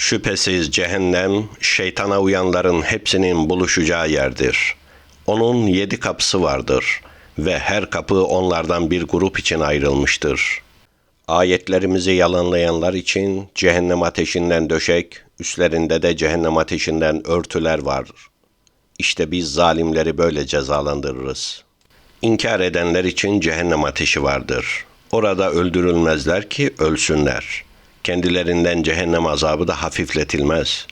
Şüphesiz cehennem, şeytana uyanların hepsinin buluşacağı yerdir. Onun yedi kapısı vardır ve her kapı onlardan bir grup için ayrılmıştır. Ayetlerimizi yalanlayanlar için cehennem ateşinden döşek, üstlerinde de cehennem ateşinden örtüler var. İşte biz zalimleri böyle cezalandırırız. İnkar edenler için cehennem ateşi vardır. Orada öldürülmezler ki ölsünler. Kendilerinden cehennem azabı da hafifletilmez.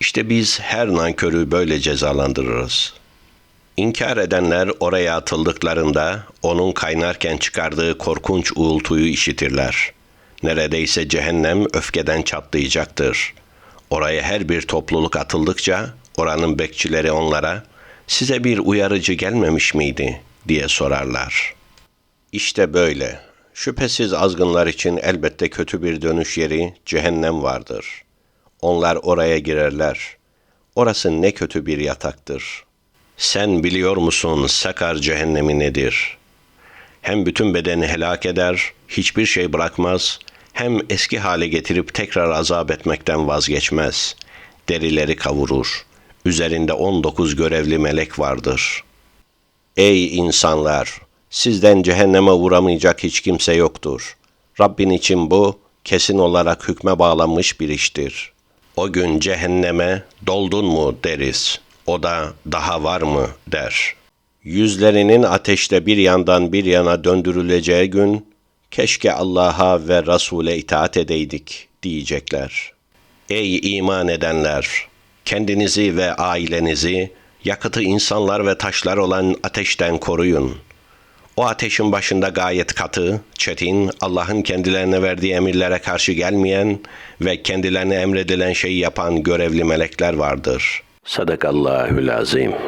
İşte biz her nankörü böyle cezalandırırız. İnkar edenler oraya atıldıklarında onun kaynarken çıkardığı korkunç uğultuyu işitirler. Neredeyse cehennem öfkeden çatlayacaktır. Oraya her bir topluluk atıldıkça oranın bekçileri onlara size bir uyarıcı gelmemiş miydi diye sorarlar. İşte böyle. Şüphesiz azgınlar için elbette kötü bir dönüş yeri cehennem vardır. Onlar oraya girerler. Orası ne kötü bir yataktır. Sen biliyor musun sakar cehennemi nedir? Hem bütün bedeni helak eder, hiçbir şey bırakmaz, hem eski hale getirip tekrar azap etmekten vazgeçmez. Derileri kavurur. Üzerinde 19 görevli melek vardır.'' Ey insanlar! Sizden cehenneme uğramayacak hiç kimse yoktur. Rabbin için bu kesin olarak hükme bağlanmış bir iştir. O gün cehenneme doldun mu deriz. O da daha var mı der. Yüzlerinin ateşte bir yandan bir yana döndürüleceği gün keşke Allah'a ve Resul'e itaat edeydik diyecekler. Ey iman edenler! Kendinizi ve ailenizi yakıtı insanlar ve taşlar olan ateşten koruyun. O ateşin başında gayet katı, çetin, Allah'ın kendilerine verdiği emirlere karşı gelmeyen ve kendilerine emredilen şeyi yapan görevli melekler vardır. Sadakallahül azim.